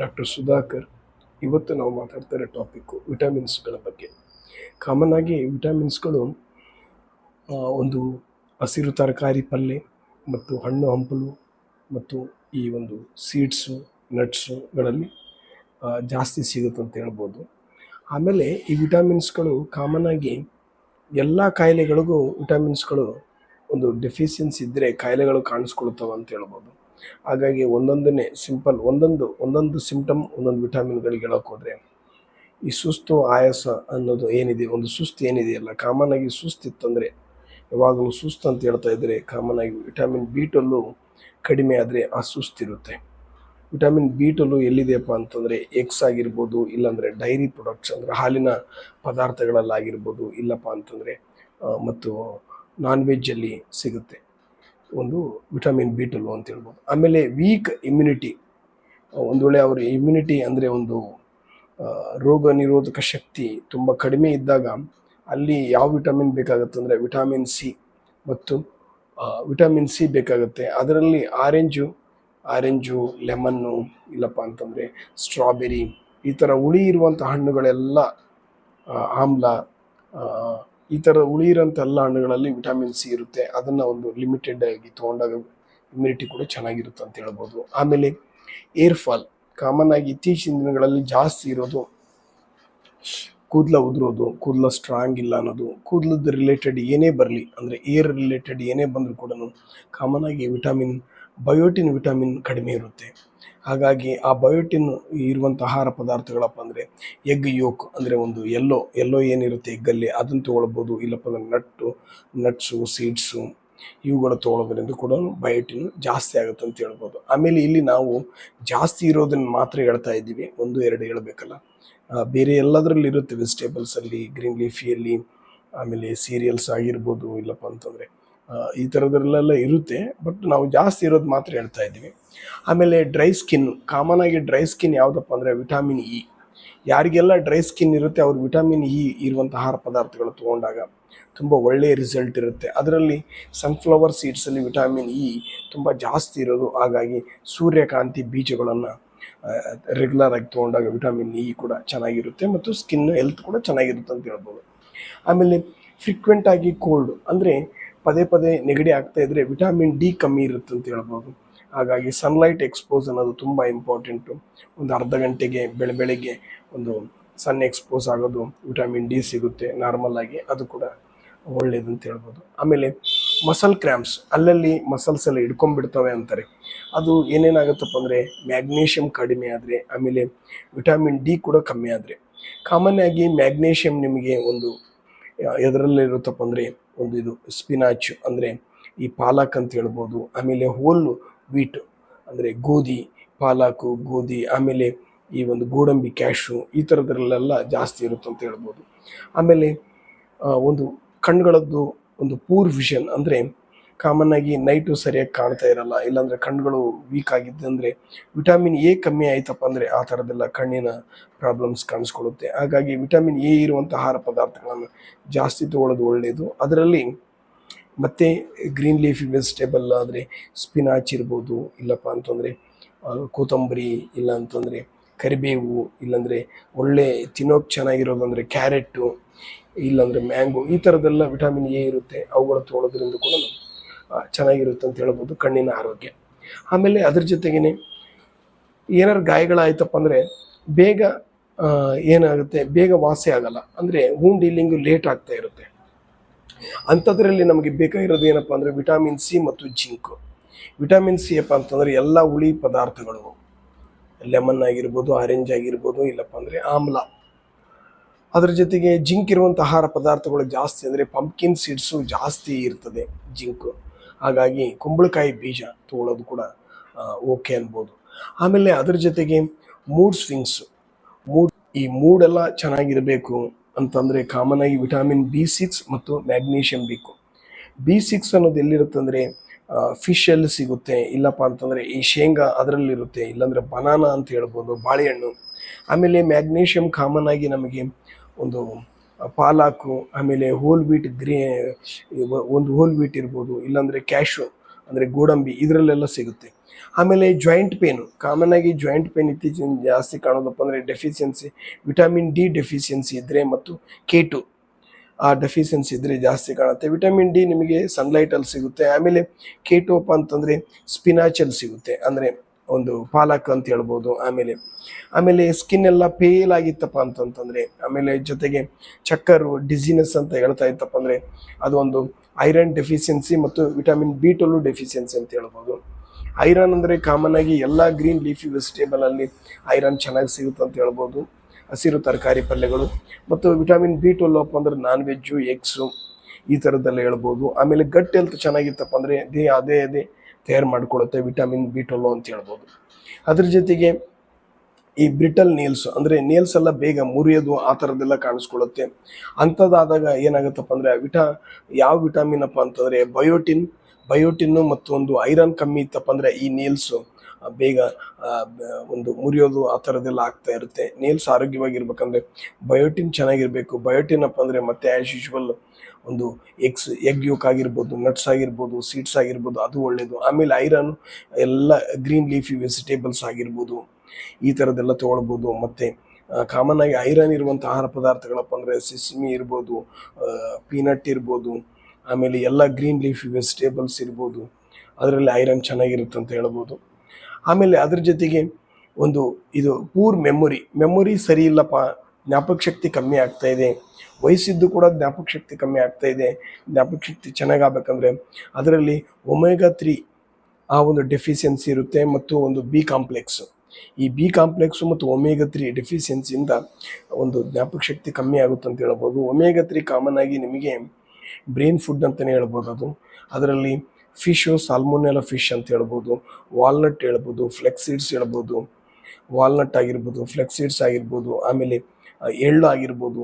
Doctor Sudhakar, ಇವತ್ತು ನಾವು ಮಾತಾಡ್ತಾ ಇರೋ ಟಾಪಿಕ್ಕು ವಿಟಮಿನ್ಸ್ಗಳ ಬಗ್ಗೆ. ಕಾಮನ್ ಆಗಿ ವಿಟಮಿನ್ಸ್ಗಳು ಒಂದು ಹಸಿರು ತರಕಾರಿ ಪಲ್ಯ ಮತ್ತು ಹಣ್ಣು ಹಂಪಲು ಮತ್ತು ಈ ಒಂದು ಸೀಡ್ಸು ನಟ್ಸುಗಳಲ್ಲಿ ಜಾಸ್ತಿ ಸಿಗುತ್ತೆ ಅಂತ ಹೇಳ್ಬೋದು. ಆಮೇಲೆ ಈ ವಿಟಮಿನ್ಸ್ಗಳು ಕಾಮನ್ ಆಗಿ ಎಲ್ಲ ಕಾಯಿಲೆಗಳಿಗೂ ವಿಟಮಿನ್ಸ್ಗಳು ಒಂದು ಡೆಫಿಷಿಯನ್ಸಿ ಇದ್ದರೆ ಕಾಯಿಲೆಗಳು ಕಾಣಿಸ್ಕೊಳ್ತವೆ ಅಂತ ಹೇಳ್ಬೋದು. ಹಾಗಾಗಿ ಒಂದೊಂದನ್ನೇ ಸಿಂಪಲ್, ಒಂದೊಂದು ಒಂದೊಂದು ಸಿಂಪ್ಟಮ್, ಒಂದೊಂದು ವಿಟಮಿನ್ಗಳಿಗೆ ಹೇಳೋಕೆ ಹೋದರೆ, ಈ ಸುಸ್ತು ಆಯಾಸ ಅನ್ನೋದು ಏನಿದೆ, ಒಂದು ಸುಸ್ತು ಏನಿದೆಯಲ್ಲ ಕಾಮನ್ ಆಗಿ ಸುಸ್ತಿತ್ತಂದರೆ, ಯಾವಾಗಲೂ ಸುಸ್ತು ಅಂತ ಹೇಳ್ತಾ ಇದ್ದರೆ ಕಾಮನ್ ಆಗಿ ವಿಟಮಿನ್ ಬಿ ಟಲ್ಲು ಕಡಿಮೆ ಆದರೆ ಆ ಸುಸ್ತಿರುತ್ತೆ. ವಿಟಮಿನ್ ಬಿ ಟಲ್ಲು ಎಲ್ಲಿದೆಯಪ್ಪ ಅಂತಂದರೆ, ಎಗ್ಸ್ ಆಗಿರ್ಬೋದು, ಇಲ್ಲಾಂದರೆ ಡೈರಿ ಪ್ರಾಡಕ್ಟ್ಸ್ ಅಂದರೆ ಹಾಲಿನ ಪದಾರ್ಥಗಳಲ್ಲಾಗಿರ್ಬೋದು, ಇಲ್ಲಪ್ಪ ಅಂತಂದರೆ ಮತ್ತು ನಾನ್ ವೆಜ್ಜಲ್ಲಿ ಸಿಗುತ್ತೆ. ಒಂದು ವಿಟಮಿನ್ ಬಿ ಟಲ್ಲು ಅಂತ ಹೇಳ್ಬೋದು. ಆಮೇಲೆ ವೀಕ್ ಇಮ್ಯುನಿಟಿ ಒಂದು ವೇಳೆ ಅವರ ಇಮ್ಯುನಿಟಿ ಅಂದರೆ ಒಂದು ರೋಗ ನಿರೋಧಕ ಶಕ್ತಿ ತುಂಬ ಕಡಿಮೆ ಇದ್ದಾಗ ಅಲ್ಲಿ ಯಾವ ವಿಟಮಿನ್ ಬೇಕಾಗುತ್ತೆ ಅಂದರೆ ವಿಟಮಿನ್ ಸಿ ಮತ್ತು ವಿಟಮಿನ್ ಸಿ ಬೇಕಾಗುತ್ತೆ. ಅದರಲ್ಲಿ ಆರೆಂಜು ಆರೆಂಜು ಲೆಮನ್ನು ಇಲ್ಲಪ್ಪ ಅಂತಂದರೆ ಸ್ಟ್ರಾಬೆರಿ ಈ ಥರ ಹುಳಿ ಇರುವಂಥ ಹಣ್ಣುಗಳೆಲ್ಲ ಆಮ್ಲ ಈ ಥರ ಉಳಿಯಿರೋಂಥ ಎಲ್ಲ ಹಣ್ಣುಗಳಲ್ಲಿ ವಿಟಮಿನ್ ಸಿ ಇರುತ್ತೆ. ಅದನ್ನು ಒಂದು ಲಿಮಿಟೆಡ್ ಆಗಿ ತೊಗೊಂಡಾಗ ಇಮ್ಯುನಿಟಿ ಕೂಡ ಚೆನ್ನಾಗಿರುತ್ತೆ ಅಂತ ಹೇಳ್ಬೋದು. ಆಮೇಲೆ ಏರ್ ಫಾಲ್ ಕಾಮನ್ ಆಗಿ ಇತ್ತೀಚಿನ ದಿನಗಳಲ್ಲಿ ಜಾಸ್ತಿ ಇರೋದು ಕೂದಲ ಉದುರೋದು, ಕೂದಲ ಸ್ಟ್ರಾಂಗ್ ಇಲ್ಲ ಅನ್ನೋದು ಕೂದಲದ ರಿಲೇಟೆಡ್ ಏನೇ ಬರಲಿ, ಅಂದರೆ ಏರ್ ರಿಲೇಟೆಡ್ ಏನೇ ಬಂದರೂ ಕೂಡ ಕಾಮನ್ ಆಗಿ ವಿಟಮಿನ್ ಬಯೋಟಿನ್ ವಿಟಮಿನ್ ಕಡಿಮೆ ಇರುತ್ತೆ. ಹಾಗಾಗಿ ಆ ಬಯೋಟಿನ್ ಇರುವಂಥ ಆಹಾರ ಪದಾರ್ಥಗಳಪ್ಪ ಅಂದರೆ ಎಗ್ ಯೋಕ್ ಅಂದರೆ ಒಂದು ಎಲ್ಲೋ ಎಲ್ಲೋ ಏನಿರುತ್ತೆ ಎಗ್ಗಲ್ಲಿ ಅದನ್ನು ತೊಗೊಳ್ಬೋದು. ಇಲ್ಲಪ್ಪ ಅಂದರೆ ನಟ್ಟು ನಟ್ಸು ಸೀಡ್ಸು ಇವುಗಳು ತೊಗೊಳೋದ್ರಿಂದ ಕೂಡ ಬಯೋಟಿನ್ ಜಾಸ್ತಿ ಆಗುತ್ತೆ ಅಂತ ಹೇಳ್ಬೋದು. ಆಮೇಲೆ ಇಲ್ಲಿ ನಾವು ಜಾಸ್ತಿ ಇರೋದನ್ನು ಮಾತ್ರ ಹೇಳ್ತಾ ಇದ್ದೀವಿ. ಒಂದು, ಎರಡು ಹೇಳಬೇಕಲ್ಲ. ಬೇರೆ ಎಲ್ಲದರಲ್ಲಿ ಇರುತ್ತೆ ವೆಜಿಟೇಬಲ್ಸಲ್ಲಿ ಗ್ರೀನ್ ಲೀಫಿಯಲ್ಲಿ ಆಮೇಲೆ ಸೀರಿಯಲ್ಸ್ ಆಗಿರ್ಬೋದು. ಇಲ್ಲಪ್ಪ ಅಂತಂದರೆ ಈ ಥರದ್ರಲ್ಲೆಲ್ಲ ಇರುತ್ತೆ, ಬಟ್ ನಾವು ಜಾಸ್ತಿ ಇರೋದು ಮಾತ್ರ ಹೇಳ್ತಾ ಇದ್ದೀವಿ. ಆಮೇಲೆ ಡ್ರೈ ಸ್ಕಿನ್, ಕಾಮನ್ ಆಗಿ ಡ್ರೈ ಸ್ಕಿನ್ ಯಾವುದಪ್ಪ ಅಂದರೆ ವಿಟಮಿನ್ ಇ. ಯಾರಿಗೆಲ್ಲ ಡ್ರೈ ಸ್ಕಿನ್ ಇರುತ್ತೆ, ಅವ್ರು ವಿಟಮಿನ್ ಇ ಇರುವಂಥ ಆಹಾರ ಪದಾರ್ಥಗಳು ತೊಗೊಂಡಾಗ ತುಂಬ ಒಳ್ಳೆಯ ರಿಸಲ್ಟ್ ಇರುತ್ತೆ. ಅದರಲ್ಲಿ ಸನ್ಫ್ಲವರ್ ಸೀಡ್ಸಲ್ಲಿ ವಿಟಮಿನ್ ಇ ತುಂಬ ಜಾಸ್ತಿ ಇರೋದು, ಹಾಗಾಗಿ ಸೂರ್ಯಕಾಂತಿ ಬೀಜಗಳನ್ನು ರೆಗ್ಯುಲರ್ ಆಗಿ ತೊಗೊಂಡಾಗ ವಿಟಮಿನ್ ಇ ಕೂಡ ಚೆನ್ನಾಗಿರುತ್ತೆ ಮತ್ತು ಸ್ಕಿನ್ ಹೆಲ್ತ್ ಕೂಡ ಚೆನ್ನಾಗಿರುತ್ತೆ ಅಂತ ಹೇಳ್ಬೋದು. ಆಮೇಲೆ ಫ್ರೀಕ್ವೆಂಟ್ ಆಗಿ ಕೋಲ್ಡ್ ಅಂದರೆ ಪದೇ ಪದೇ ನೆಗಡಿ ಆಗ್ತಾ ಇದ್ರೆ ವಿಟಮಿನ್ ಡಿ ಕಮ್ಮಿ ಇರುತ್ತೆ ಅಂತ ಹೇಳ್ಬೋದು. ಹಾಗಾಗಿ ಸನ್ಲೈಟ್ ಎಕ್ಸ್ಪೋಸ್ ಅನ್ನೋದು ತುಂಬ ಇಂಪಾರ್ಟೆಂಟು ಒಂದು ಅರ್ಧ ಗಂಟೆಗೆ, ಬೆಳೆ, ಬೆಳಗ್ಗೆ ಒಂದು ಸನ್ ಎಕ್ಸ್ಪೋಸ್ ಆಗೋದು ವಿಟಮಿನ್ ಡಿ ಸಿಗುತ್ತೆ ನಾರ್ಮಲ್ ಆಗಿ. ಅದು ಕೂಡ ಒಳ್ಳೇದು ಅಂತ ಹೇಳ್ಬೋದು. ಆಮೇಲೆ ಮಸಲ್ ಕ್ರ್ಯಾಂಪ್ಸ್ ಅಲ್ಲಲ್ಲಿ ಮಸಲ್ಸ್ ಎಲ್ಲ ಹಿಡ್ಕೊಂಡ್ಬಿಡ್ತವೆ ಅಂತಾರೆ. ಅದು ಏನೇನಾಗುತ್ತಪ್ಪ ಅಂದರೆ ಮ್ಯಾಗ್ನೀಷಿಯಮ್ ಕಡಿಮೆ ಆದರೆ, ಆಮೇಲೆ ವಿಟಮಿನ್ ಡಿ ಕೂಡ ಕಮ್ಮಿ ಆದರೆ. ಕಾಮನ್ ಆಗಿ ಮ್ಯಾಗ್ನೀಷಿಯಮ್ ನಿಮಗೆ ಒಂದು ಎದರಲ್ಲಿರುತ್ತಪ್ಪ ಅಂದರೆ ಒಂದು ಇದು ಸ್ಪಿನಾಚ್ ಅಂದರೆ ಈ ಪಾಲಕ್ ಅಂತ ಹೇಳ್ಬೋದು, ಆಮೇಲೆ ಹೋಲ್ ವೀಟ್ ಅಂದರೆ ಗೋಧಿ, ಪಾಲಕು, ಗೋಧಿ, ಆಮೇಲೆ ಈ ಒಂದು ಗೋಡಂಬಿ ಕ್ಯಾಶು ಈ ಥರದ್ರಲ್ಲೆಲ್ಲ ಜಾಸ್ತಿ ಇರುತ್ತೆ ಅಂತ ಹೇಳ್ಬೋದು. ಆಮೇಲೆ ಒಂದು ಕಣ್ಗಳದ್ದು ಒಂದು ಪೂರ್ ವಿಷನ್ ಅಂದರೆ ಕಾಮನ್ ಆಗಿ ನೈಟು ಸರಿಯಾಗಿ ಕಾಣ್ತಾ ಇರಲ್ಲ, ಇಲ್ಲಾಂದ್ರೆ ಕಣ್ಗಳು ವೀಕ್ ಆಗಿದ್ದಂದ್ರೆ ವಿಟಮಿನ್ ಎ ಕಮ್ಮಿ ಆಯ್ತಪ್ಪ ಅಂದ್ರೆ ಆ ಥರದ್ದೆಲ್ಲ ಕಣ್ಣಿನ ಪ್ರಾಬ್ಲಮ್ಸ್ ಕಾಣಿಸ್ಕೊಳ್ಳುತ್ತೆ. ಹಾಗಾಗಿ ವಿಟಮಿನ್ ಎ ಇರುವಂಥ ಆಹಾರ ಪದಾರ್ಥಗಳನ್ನು ಜಾಸ್ತಿ ತಗೊಳ್ಳೋದು ಒಳ್ಳೆಯದು ಅದರಲ್ಲಿ ಮತ್ತು ಗ್ರೀನ್ ಲೀಫಿ ವೆಜಿಟೇಬಲ್ ಆದರೆ ಸ್ಪಿನಾಚ್ ಇರ್ಬೋದು, ಇಲ್ಲಪ್ಪ ಅಂತಂದರೆ ಕೊತ್ತಂಬರಿ, ಇಲ್ಲ ಅಂತಂದರೆ ಕರಿಬೇವು, ಇಲ್ಲಾಂದರೆ ಒಳ್ಳೆ ತಿನ್ನೋಕೆ ಚೆನ್ನಾಗಿರೋದಂದರೆ ಕ್ಯಾರೆಟು ಇಲ್ಲಾಂದರೆ ಮ್ಯಾಂಗೋ ಈ ಥರದ್ದೆಲ್ಲ ವಿಟಮಿನ್ ಎ ಇರುತ್ತೆ. ಅವುಗಳ ತೊಗೊಳೋದ್ರಿಂದ ಕೂಡ ಚೆನ್ನಾಗಿರುತ್ತೆ ಅಂತ ಹೇಳ್ಬೋದು ಕಣ್ಣಿನ ಆರೋಗ್ಯ. ಆಮೇಲೆ ಅದ್ರ ಜೊತೆಗೇನೆ ಏನಾರು ಗಾಯಗಳಾಯ್ತಪ್ಪ ಅಂದರೆ ಬೇಗ ಏನಾಗುತ್ತೆ, ಬೇಗ ವಾಸಿ ಆಗಲ್ಲ. ಅಂದರೆ ವೂಂಡ್ ಡೀಲಿಂಗು ಲೇಟ್ ಆಗ್ತಾ ಇರುತ್ತೆ. ಅಂಥದ್ರಲ್ಲಿ ನಮಗೆ ಬೇಕಾಗಿರೋದು ಏನಪ್ಪ ಅಂದರೆ ವಿಟಮಿನ್ ಸಿ ಮತ್ತು ಜಿಂಕು. ವಿಟಮಿನ್ ಸಿ ಅಪ್ಪ ಅಂತಂದರೆ ಎಲ್ಲ ಹುಳಿ ಪದಾರ್ಥಗಳು. ಲೆಮನ್ ಆಗಿರ್ಬೋದು ಆರೆಂಜ್ ಆಗಿರ್ಬೋದು, ಇಲ್ಲಪ್ಪ ಅಂದರೆ ಆಮ್ಲ. ಅದ್ರ ಜೊತೆಗೆ ಜಿಂಕ್ ಇರುವಂಥ ಆಹಾರ ಪದಾರ್ಥಗಳು ಜಾಸ್ತಿ ಅಂದರೆ ಪಂಪ್ಕಿನ್ ಸೀಡ್ಸು ಜಾಸ್ತಿ ಇರ್ತದೆ ಜಿಂಕು. ಹಾಗಾಗಿ ಕುಂಬಳಕಾಯಿ ಬೀಜ ತೊಗೊಳೋದು ಕೂಡ ಓಕೆ ಅನ್ಬೋದು. ಆಮೇಲೆ ಅದ್ರ ಜೊತೆಗೆ ಮೂಡ್ ಸ್ವಿಂಗ್ಸು. ಮೂಡ್, ಈ ಮೂಡೆಲ್ಲ ಚೆನ್ನಾಗಿರಬೇಕು ಅಂತಂದರೆ ಕಾಮನ್ ಆಗಿ ವಿಟಮಿನ್ ಬಿ ಸಿಕ್ಸ್ ಮತ್ತು ಮ್ಯಾಗ್ನೀಷಿಯಂ ಬೇಕು ಬಿ ಸಿಕ್ಸ್ ಅನ್ನೋದು ಎಲ್ಲಿರುತ್ತಂದರೆ ಫಿಶಲ್ಲಿ ಸಿಗುತ್ತೆ, ಇಲ್ಲಪ್ಪ ಅಂತಂದರೆ ಈ ಶೇಂಗಾ ಅದರಲ್ಲಿರುತ್ತೆ, ಇಲ್ಲಾಂದರೆ ಬನಾನಾ ಅಂತ ಹೇಳ್ಬೋದು, ಬಾಳೆಹಣ್ಣು. ಆಮೇಲೆ ಮ್ಯಾಗ್ನೀಷಿಯಂ ಕಾಮನ್ ಆಗಿ ನಮಗೆ ಒಂದು ಪಾಲಾಕು, ಆಮೇಲೆ ಹೋಲ್ ವೀಟ್ ಗ್ರೀ ಒಂದು ಹೋಲ್ ವೀಟ್ ಇರ್ಬೋದು, ಇಲ್ಲಾಂದರೆ ಕ್ಯಾಶು ಅಂದರೆ ಗೋಡಂಬಿ, ಇದರಲ್ಲೆಲ್ಲ ಸಿಗುತ್ತೆ. ಆಮೇಲೆ ಜಾಯಿಂಟ್ ಪೇನು ಕಾಮನ್ ಆಗಿ ಜಾಯಿಂಟ್ ಪೇನ್ ಇತ್ತೀಚಿನ ಜಾಸ್ತಿ ಕಾಣೋದಪ್ಪ ಅಂದರೆ ಡೆಫಿಷಿಯನ್ಸಿ ವಿಟಮಿನ್ ಡಿ ಡೆಫಿಷಿಯನ್ಸಿ ಇದ್ದರೆ ಮತ್ತು ಕೆ ಟು ಆ ಡೆಫಿಷಿಯನ್ಸಿ ಇದ್ದರೆ ಜಾಸ್ತಿ ಕಾಣುತ್ತೆ. ವಿಟಮಿನ್ ಡಿ ನಿಮಗೆ ಸನ್ಲೈಟಲ್ಲಿ ಸಿಗುತ್ತೆ, ಆಮೇಲೆ ಕೇಟೋಪ ಅಂತಂದರೆ ಸ್ಪಿನಾಚಲ್ಲಿ ಸಿಗುತ್ತೆ. ಅಂದರೆ ಒಂದು ಪಾಲಕ್ ಅಂತ ಹೇಳ್ಬೋದು. ಆಮೇಲೆ ಆಮೇಲೆ ಸ್ಕಿನ್ ಎಲ್ಲ ಪೇಲ್ ಆಗಿತ್ತಪ್ಪ ಅಂತಂತಂದ್ರೆ, ಆಮೇಲೆ ಜೊತೆಗೆ ಚಕ್ಕರು ಡಿಸಿನೆಸ್ ಅಂತ ಹೇಳ್ತಾ ಇತ್ತಪ್ಪ ಅಂದ್ರೆ ಅದು ಒಂದು ಐರನ್ ಡೆಫಿಷಿಯನ್ಸಿ ಮತ್ತು ವಿಟಮಿನ್ ಬಿ ಟೊಲ್ಲು ಡೆಫಿಷಿಯನ್ಸಿ ಅಂತ ಹೇಳ್ಬೋದು. ಐರನ್ ಅಂದರೆ ಕಾಮನ್ ಆಗಿ ಎಲ್ಲ ಗ್ರೀನ್ ಲೀಫಿ ವೆಜಿಟೇಬಲಲ್ಲಿ ಐರನ್ ಚೆನ್ನಾಗಿ ಸಿಗುತ್ತೆ ಅಂತ ಹೇಳ್ಬೋದು. ಹಸಿರು ತರಕಾರಿ ಪಲ್ಯಗಳು ಮತ್ತು ವಿಟಮಿನ್ ಬಿ ಟ್ವೆಲ್ ಅಪ್ಪ ಅಂದ್ರೆ ನಾನ್ ವೆಜ್ಜು ಎಗ್ಸು ಈ ಥರದ್ದೆಲ್ಲ ಹೇಳ್ಬೋದು. ಆಮೇಲೆ ಗಟ್ ಹೆಲ್ತ್ ಚೆನ್ನಾಗಿತ್ತಪ್ಪ ಅಂದರೆ ದೇಹ ಅದೇ ಅದೇ ತಯಾರು ಮಾಡಿಕೊಡುತ್ತೆ ವಿಟಮಿನ್ ಬಿ ಟ್ವೆಲ್ ಅಂತ ಹೇಳ್ಬೋದು. ಅದ್ರ ಜೊತೆಗೆ ಈ ಬ್ರಿಟಲ್ ನೇಲ್ಸ್ ಅಂದರೆ ನೇಲ್ಸ್ ಎಲ್ಲ ಬೇಗ ಮುರಿಯೋದು ಆ ಥರದ್ದೆಲ್ಲ ಕಾಣಿಸ್ಕೊಳ್ಳುತ್ತೆ ಅಂಥದ್ದಾದಾಗ ಏನಾಗುತ್ತಪ್ಪ ಅಂದರೆ ವಿಟಾ ಯಾವ ವಿಟಮಿನ್ ಅಪ್ಪ ಅಂತಂದರೆ ಬಯೋಟಿನ್ ಬಯೋಟಿನ್ನು ಮತ್ತು ಒಂದು ಐರನ್ ಕಮ್ಮಿ ಇತ್ತಪ್ಪ ಅಂದರೆ ಈ ನೇಲ್ಸು ಬೇಗ ಒಂದು ಮುರಿಯೋದು ಆ ಥರದ್ದೆಲ್ಲ ಆಗ್ತಾ ಇರುತ್ತೆ. ನೇಲ್ಸ್ ಆರೋಗ್ಯವಾಗಿರ್ಬೇಕಂದ್ರೆ ಬಯೋಟಿನ್ ಚೆನ್ನಾಗಿರಬೇಕು. ಬಯೋಟಿನ್ ಅಪ್ಪ ಅಂದರೆ ಮತ್ತೆ ಆ್ಯಸ್ ಯೂಶ್ವಲ್ ಒಂದು ಎಗ್ಸ್ ಎಗ್ ಯೂಕ್ ಆಗಿರ್ಬೋದು ನಟ್ಸ್ ಆಗಿರ್ಬೋದು ಸೀಡ್ಸ್ ಆಗಿರ್ಬೋದು, ಅದು ಒಳ್ಳೆಯದು ಆಮೇಲೆ ಐರನ್ ಎಲ್ಲ ಗ್ರೀನ್ ಲೀಫಿ ವೆಜಿಟೇಬಲ್ಸ್ ಆಗಿರ್ಬೋದು, ಈ ಥರದ್ದೆಲ್ಲ ತೊಗೊಳ್ಬೋದು. ಮತ್ತು ಕಾಮನ್ ಆಗಿ ಐರನ್ ಇರುವಂಥ ಆಹಾರ ಪದಾರ್ಥಗಳಪ್ಪ ಅಂದರೆ ಸಿಸ್ಮಿ ಇರ್ಬೋದು ಪೀನಟ್ ಇರ್ಬೋದು, ಆಮೇಲೆ ಎಲ್ಲ ಗ್ರೀನ್ ಲೀಫಿ ವೆಜಿಟೇಬಲ್ಸ್ ಇರ್ಬೋದು. ಅದರಲ್ಲಿ ಐರನ್ ಚೆನ್ನಾಗಿರುತ್ತೆ ಅಂತ ಹೇಳ್ಬೋದು. ಆಮೇಲೆ ಅದ್ರ ಜೊತೆಗೆ ಒಂದು ಇದು ಪೂರ್ ಮೆಮೊರಿ ಮೆಮೊರಿ ಸರಿ ಇಲ್ಲಪ್ಪ, ಜ್ಞಾಪಕ ಶಕ್ತಿ ಕಮ್ಮಿ ಆಗ್ತಾ ಇದೆ. ವಯಸ್ಸಿದ್ದು ಕೂಡ ಜ್ಞಾಪಕ ಶಕ್ತಿ ಕಮ್ಮಿ ಆಗ್ತಾ ಇದೆ. ಜ್ಞಾಪಕ ಶಕ್ತಿ ಚೆನ್ನಾಗಾಗಬೇಕಂದ್ರೆ ಅದರಲ್ಲಿ ಒಮೆಗಾ ತ್ರೀ ಆ ಒಂದು ಡೆಫಿಷಿಯನ್ಸಿ ಇರುತ್ತೆ ಮತ್ತು ಒಂದು ಬಿ ಕಾಂಪ್ಲೆಕ್ಸ್ ಈ ಬಿ ಕಾಂಪ್ಲೆಕ್ಸು ಮತ್ತು ಒಮೆಗಾ ತ್ರೀ ಡೆಫಿಷಿಯನ್ಸಿಯಿಂದ ಒಂದು ಜ್ಞಾಪಕ ಶಕ್ತಿ ಕಮ್ಮಿ ಆಗುತ್ತೆ ಅಂತ ಹೇಳ್ಬೋದು. ಒಮೇಗಾ ತ್ರೀ ಕಾಮನ್ ಆಗಿ ನಿಮಗೆ ಬ್ರೈನ್ ಫುಡ್ ಅಂತಲೇ ಹೇಳ್ಬೋದು ಅದು. ಅದರಲ್ಲಿ ಫಿಶು ಸಾಲ್ಮೋನೆಲ್ಲ ಫಿಶ್ ಅಂತ ಹೇಳ್ಬೋದು ವಾಲ್ನಟ್ ಹೇಳ್ಬೋದು ಫ್ಲೆಕ್ಸ್ ಸೀಡ್ಸ್ ಹೇಳ್ಬೋದು ವಾಲ್ನಟ್ ಆಗಿರ್ಬೋದು ಫ್ಲೆಕ್ಸ್ ಸೀಡ್ಸ್ ಆಗಿರ್ಬೋದು, ಆಮೇಲೆ ಎಳ್ಳು ಆಗಿರ್ಬೋದು,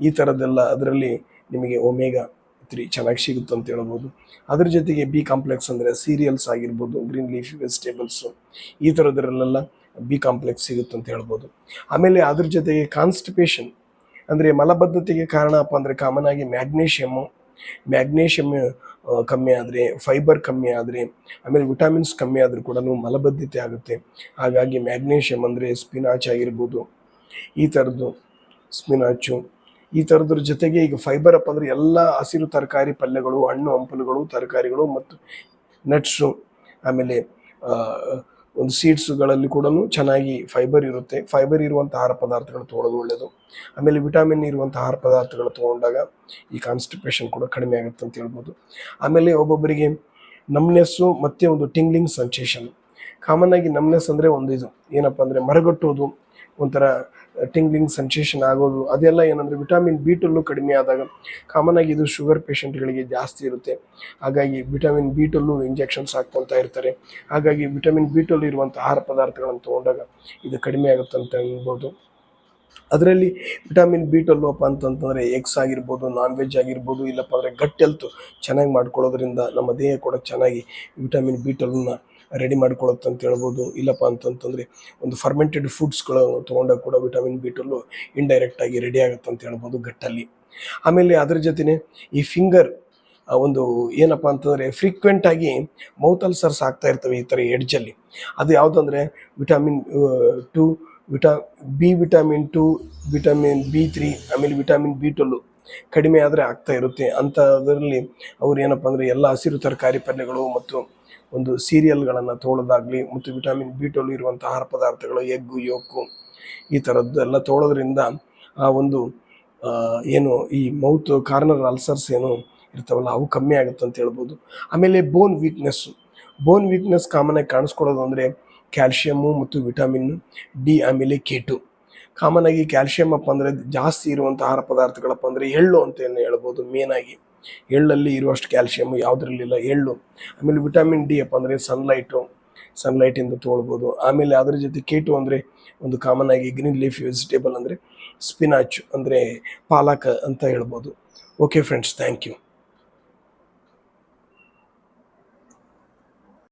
ಈ ಥರದ್ದೆಲ್ಲ ಅದರಲ್ಲಿ ನಿಮಗೆ ಒಮೆಗಾ ತ್ರೀ ಚೆನ್ನಾಗಿ ಸಿಗುತ್ತೆ ಅಂತ ಹೇಳ್ಬೋದು. ಅದ್ರ ಜೊತೆಗೆ ಬಿ ಕಾಂಪ್ಲೆಕ್ಸ್ ಅಂದರೆ ಸೀರಿಯಲ್ಸ್ ಆಗಿರ್ಬೋದು ಗ್ರೀನ್ ಲೀಫ್ ವೆಜಿಟೇಬಲ್ಸು ಈ ಥರದ್ರಲ್ಲೆಲ್ಲ ಬಿ ಕಾಂಪ್ಲೆಕ್ಸ್ ಸಿಗುತ್ತೆ ಅಂತ ಹೇಳ್ಬೋದು. ಆಮೇಲೆ ಅದ್ರ ಜೊತೆಗೆ ಕಾನ್ಸ್ಟಿಪೇಷನ್ ಅಂದರೆ ಮಲಬದ್ಧತೆಗೆ ಕಾರಣ ಅಪ್ಪ ಅಂದರೆ ಕಾಮನ್ ಆಗಿ ಮ್ಯಾಗ್ನೇಷಿಯಮ್ಮು ಮ್ಯಾಗ್ನೇಷಿಯಮ್ ಕಮ್ಮಿ ಆದರೆ, ಫೈಬರ್ ಕಮ್ಮಿ ಆದರೆ, ಆಮೇಲೆ ವಿಟಮಿನ್ಸ್ ಕಮ್ಮಿ ಆದರೂ ಕೂಡ ಮಲಬದ್ಧತೆ ಆಗುತ್ತೆ. ಹಾಗಾಗಿ ಮ್ಯಾಗ್ನೇಷಿಯಮ್ ಅಂದರೆ ಸ್ಪಿನಾಚ್ ಆಗಿರ್ಬೋದು. ಈ ಥರದ್ದು ಸ್ಪಿನಾಚು, ಈ ಥರದ್ರ ಜೊತೆಗೆ ಈಗ ಫೈಬರ್ ಅಪ್ ಅಂದರೆ ಎಲ್ಲ ಹಸಿರು ತರಕಾರಿ ಪಲ್ಯಗಳು, ಹಣ್ಣು, ಹಂಪಲುಗಳು, ತರಕಾರಿಗಳು ಮತ್ತು ನಟ್ಸು, ಆಮೇಲೆ ಒಂದು ಸೀಡ್ಸ್ಗಳಲ್ಲಿ ಕೂಡ ಚೆನ್ನಾಗಿ ಫೈಬರ್ ಇರುತ್ತೆ. ಫೈಬರ್ ಇರುವಂಥ ಆಹಾರ ಪದಾರ್ಥಗಳು ತೊಗೊಳ್ಳೋದು ಒಳ್ಳೆಯದು ಆಮೇಲೆ ವಿಟಮಿನ್ ಇರುವಂಥ ಆಹಾರ ಪದಾರ್ಥಗಳು ತೊಗೊಂಡಾಗ ಈ ಕಾನ್ಸ್ಟಿಪೇಷನ್ ಕೂಡ ಕಡಿಮೆ ಆಗುತ್ತೆ ಅಂತ ಹೇಳ್ಬೋದು. ಆಮೇಲೆ ಒಬ್ಬೊಬ್ಬರಿಗೆ ನಮ್ನೆಸ್ಸು ಮತ್ತು ಒಂದು ಟಿಂಗ್ಲಿಂಗ್ ಸೆನ್ಸೇಷನ್ ಕಾಮನ್ ಆಗಿ ನಮ್ನೆಸ್ ಅಂದರೆ ಒಂದು ಇದು. ಏನಪ್ಪ ಅಂದರೆ ಮರಗಟ್ಟೋದು, ಒಂಥರ ಟಿಂಗ್ಲಿಂಗ್ ಸೆನ್ಸೇಷನ್ ಆಗೋದು, ಅದೆಲ್ಲ ಏನಂದರೆ ವಿಟಮಿನ್ ಬಿ ಟುಲ್ಲು ಕಡಿಮೆ ಆದಾಗ ಕಾಮನ್ ಆಗಿ ಇದು ಶುಗರ್ ಪೇಷಂಟ್ಗಳಿಗೆ ಜಾಸ್ತಿ ಇರುತ್ತೆ. ಹಾಗಾಗಿ ವಿಟಮಿನ್ ಬಿ ಟುಲ್ಲು ಇಂಜೆಕ್ಷನ್ಸ್ ಹಾಕ್ಕೊಳ್ತಾ ಇರ್ತಾರೆ. ಹಾಗಾಗಿ ವಿಟಮಿನ್ ಬಿ ಟುಲ್ ಇರುವಂಥ ಆಹಾರ ಪದಾರ್ಥಗಳನ್ನು ತೊಗೊಂಡಾಗ ಇದು ಕಡಿಮೆ ಆಗುತ್ತೆ ಅಂತ ಹೇಳ್ಬೋದು. ಅದರಲ್ಲಿ ವಿಟಮಿನ್ ಬಿ ಟ್ವೆಲ್ ಅಪ್ಪ ಅಂತಂತಂದರೆ ಎಗ್ಸ್ ಆಗಿರ್ಬೋದು ನಾನ್ ವೆಜ್ ಆಗಿರ್ಬೋದು, ಇಲ್ಲಪ್ಪ ಅಂದರೆ ಗಟ್ ಹೆಲ್ತ್ ಚೆನ್ನಾಗಿ ಮಾಡ್ಕೊಳ್ಳೋದ್ರಿಂದ ನಮ್ಮ ದೇಹ ಕೂಡ ಚೆನ್ನಾಗಿ ವಿಟಮಿನ್ ಬಿ ಟ್ವೆಲ್ನ ರೆಡಿ ಮಾಡ್ಕೊಳ್ಳುತ್ತೆ ಅಂತ ಹೇಳ್ಬೋದು. ಇಲ್ಲಪ್ಪ ಅಂತಂತಂದರೆ ಒಂದು ಫರ್ಮೆಂಟೆಡ್ ಫುಡ್ಸ್ಗಳು ತೊಗೊಂಡಾಗ ಕೂಡ ವಿಟಮಿನ್ ಬಿ ಟುಲ್ಲು ಇಂಡೈರೆಕ್ಟಾಗಿ ರೆಡಿ ಆಗುತ್ತೆ ಅಂತ ಹೇಳ್ಬೋದು ಗಟ್ಟಲ್ಲಿ. ಆಮೇಲೆ ಅದ್ರ ಜೊತೆನೆ ಈ ಫಿಂಗರ್ ಒಂದು ಏನಪ್ಪ ಅಂತಂದರೆ ಫ್ರೀಕ್ವೆಂಟಾಗಿ ಮೌತ್ ಅಲ್ಸರ್ಸ್ ಆಗ್ತಾ ಇರ್ತವೆ ಈ ಥರ ಎಡ್ಜಲ್ಲಿ ಅದು ಯಾವುದಂದರೆ vitamin two vita B vitamin two vitamin B three ಆಮೇಲೆ ವಿಟಮಿನ್ ಬಿ ಟ್ವೆಲ್ಲು ಕಡಿಮೆ ಆದರೆ ಆಗ್ತಾ ಇರುತ್ತೆ. ಅಂಥದ್ರಲ್ಲಿ ಅವ್ರು ಏನಪ್ಪ ಅಂದರೆ ಎಲ್ಲ ಹಸಿರು ತರಕಾರಿ ಪಲ್ಯಗಳು ಮತ್ತು ಒಂದು ಸೀರಿಯಲ್ಗಳನ್ನು ತೊಗೊಳ್ಳೋದಾಗಲಿ ಮತ್ತು ವಿಟಮಿನ್ ಬಿ ಟೋಲ್ ಇರುವಂಥ ಆಹಾರ ಪದಾರ್ಥಗಳು, ಎಗ್ಗು ಯೋಕು ಈ ಥರದ್ದೆಲ್ಲ ತೊಗೊಳೋದ್ರಿಂದ ಆ ಒಂದು ಏನು ಈ ಮೌತ್ ಕಾರ್ನರ್ ಅಲ್ಸರ್ಸ್ ಏನು ಇರ್ತಾವಲ್ಲ ಅವು ಕಮ್ಮಿ ಆಗುತ್ತೆ ಅಂತ ಹೇಳ್ಬೋದು. ಆಮೇಲೆ bone weakness bone weakness common ಆಗಿ ಕಾಣಿಸ್ಕೊಳ್ಳೋದು ಅಂದರೆ ಕ್ಯಾಲ್ಶಿಯಮ್ಮು ಮತ್ತು ವಿಟಮಿನ್ ಡಿ ಆಮೇಲೆ ಕೇಟು ಕಾಮನ್ ಆಗಿ ಕ್ಯಾಲ್ಶಿಯಂ ಅಪ್ಪ ಅಂದರೆ ಜಾಸ್ತಿ ಇರುವಂಥ ಆಹಾರ ಪದಾರ್ಥಗಳಪ್ಪ ಅಂದರೆ ಎಳ್ಳು ಅಂತ ಹೇಳ್ಬೋದು? ಮೇನಾಗಿ ಎಳ್ಳಲ್ಲಿ ಇರುವಷ್ಟು ಕ್ಯಾಲ್ಶಿಯಮ್ ಯಾವುದ್ರಲ್ಲಿಲ್ಲ, ಎಳ್ಳು. ಆಮೇಲೆ ವಿಟಮಿನ್ ಡಿ ಅಪ್ಪ ಅಂದರೆ ಸನ್ಲೈಟು ಸನ್ಲೈಟಿಂದ ತೊಗೊಳ್ಬೋದು ಆಮೇಲೆ ಅದರ ಜೊತೆ ಕೇಟು ಅಂದರೆ ಒಂದು ಕಾಮನ್ ಆಗಿ ಗ್ರೀನ್ ಲೀಫ್ ವೆಜಿಟೇಬಲ್ ಅಂದರೆ ಸ್ಪಿನಾಚ್ ಅಂದರೆ ಪಾಲಕ್ ಅಂತ ಹೇಳ್ಬೋದು. Okay friends thank you